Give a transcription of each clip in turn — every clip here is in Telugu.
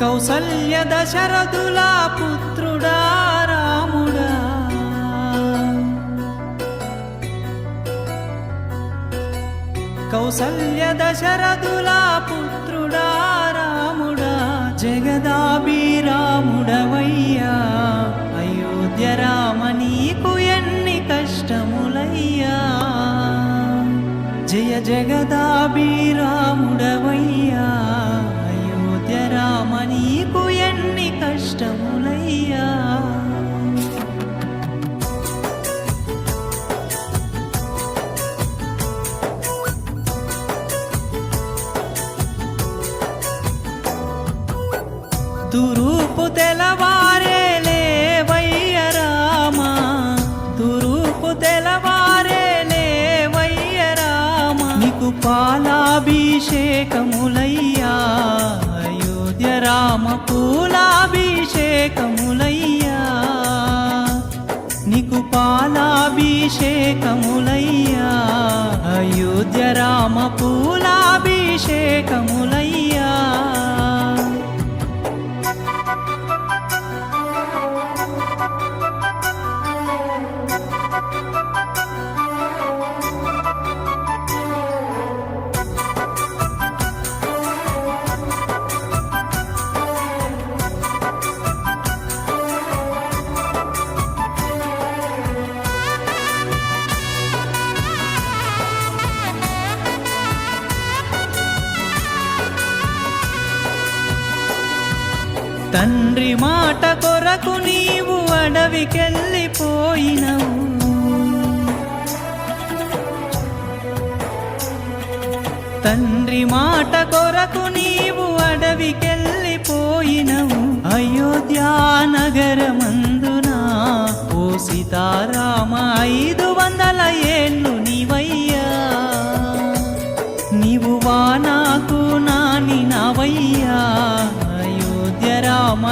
కౌసల్య దశరథుల పుత్రుడా రాముడా. కౌసల్య దశరథుల పుత్రుడా రాముడా. జగదాభిరాముడవయ్యా. అయోధ్య రామ నీకు ఎన్ని కష్టములయ్యా. జయ జగదాభిరాముడవయ్యా. అయోధ్య తురూపు తెలవారే లేవయ్య రామా. తురూపు తెలవారే లేవయ్య రామా. నీకు పాలాభిషేకములయ్యా. అయోధ్య రామ పూలాభిషేకములయ్యా. నీకు పాలాభిషేకములయ్యా. అయోధ్య రామ పూలాభిషేకములయ్యా. Thank you. తండ్రి మాట కొరకు నీవు అడవికెళ్ళిపోయినవు. తండ్రి మాట కొరకు నీవు అడవికెళ్ళిపోయినవు. అయోధ్యా నగరమందున ఓ సీతారామ ఐదు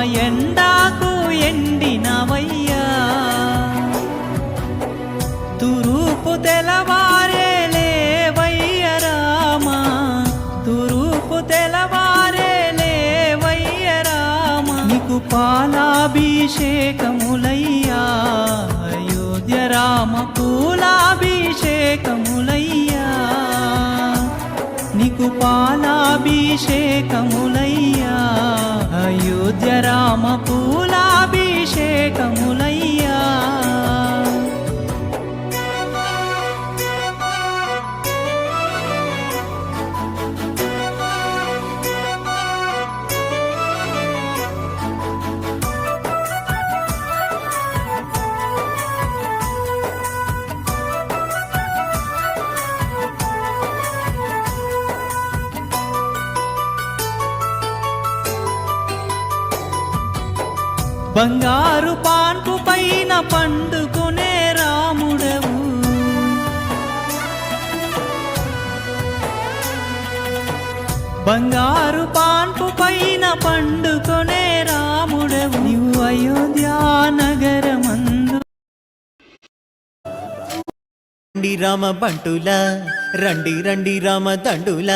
ఎండాకు ఎండినవయ్యా. తురూపు తెలవారే లేవయ్య రామ. తురూపు తెలవారే లేవయ్య రామ. నీకు పాలాభిషేకములయ్యా. అయోధ్య రామ పూలాభిషేకములయ్యా. పాలాభిషేకములయ్యా. అయోధ్య రామ పూలాభిషేకములయ్యా బంగారు పాన్పు పైన పండుకునే రాముడవు. బంగారు పాన్పు పైన పండుకొనే రాముడవు. నీవు అయోధ్యా నగరమందు. రండి రామ బంటుల రండి రండి రామ దండుల.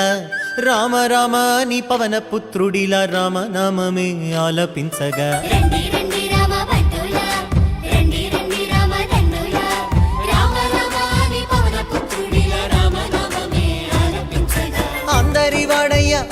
రామ రామ అని పవన పుత్రుడిలా రామ నామమే ఆలపించగా.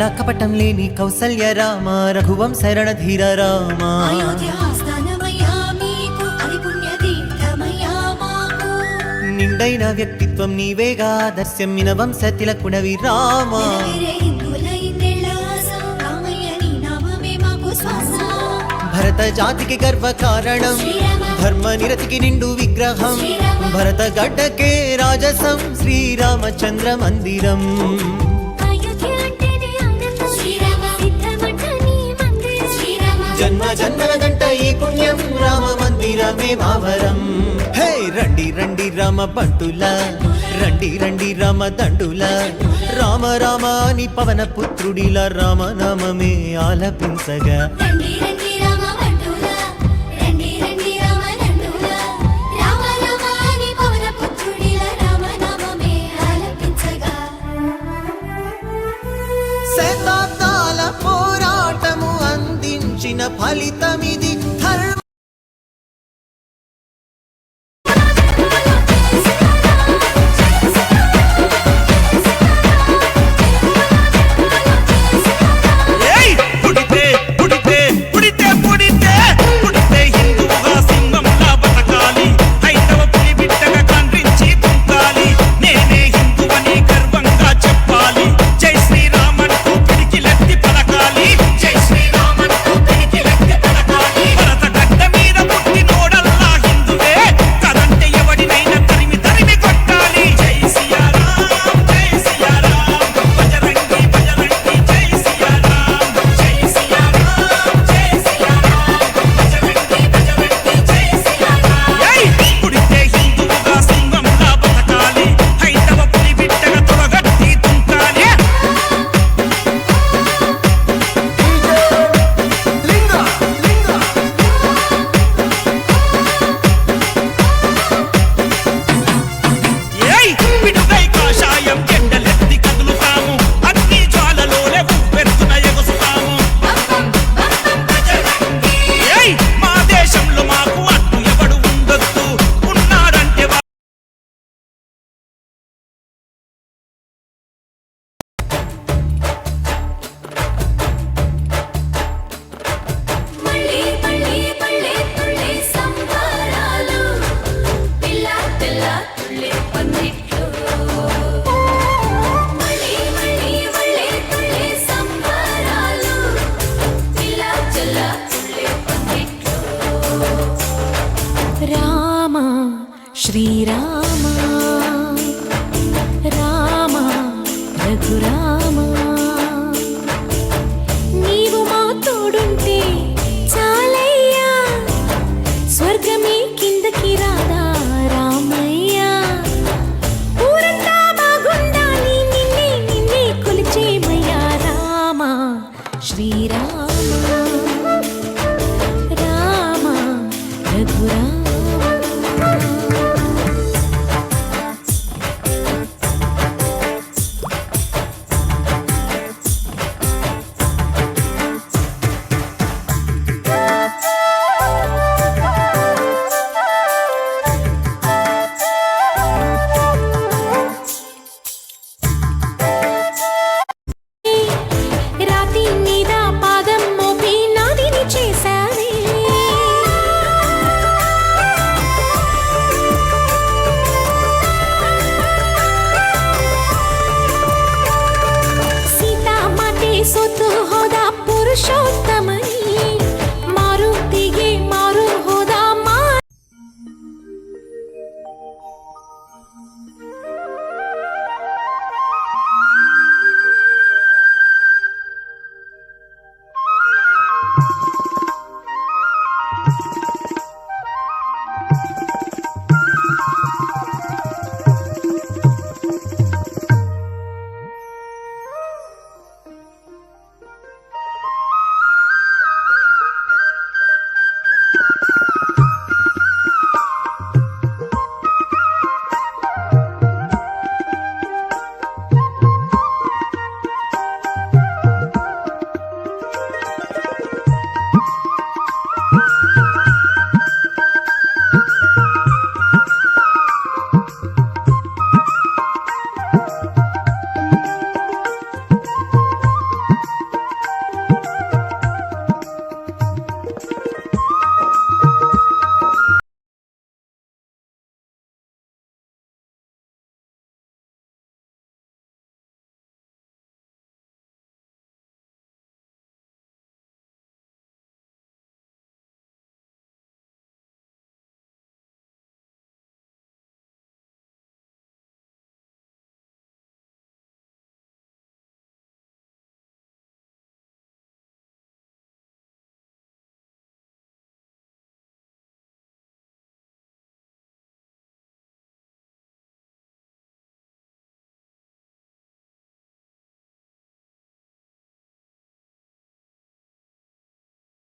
కల్లా కపటం లేని కౌసల్య రామ రఘువం శరణ ధీర రామ. నిండైన వ్యక్తిత్వం నీవేగా దర్శం మిన వంశ తిలకుడవి రామ. భరత జాతికి గర్వ కారణం. ధర్మ నిరతికి నిండు విగ్రహం. భరత గడ్డకే రాజసం శ్రీరామచంద్ర మందిరం. జన్మ జన్మల గంట ఈ పుణ్యం. రామ మందిరమే మావరం. హే రండి రండి రామ పంటుల రండి రండి రామ దండుల. రామ రామ అని పవన పుత్రుడిలా రామనామమే ఆలపించగా. ఫలితమిది. శ్రీరామ రామ రఘురామ. నీవు మా తోడుంటే చాలయ్యా స్వర్గమే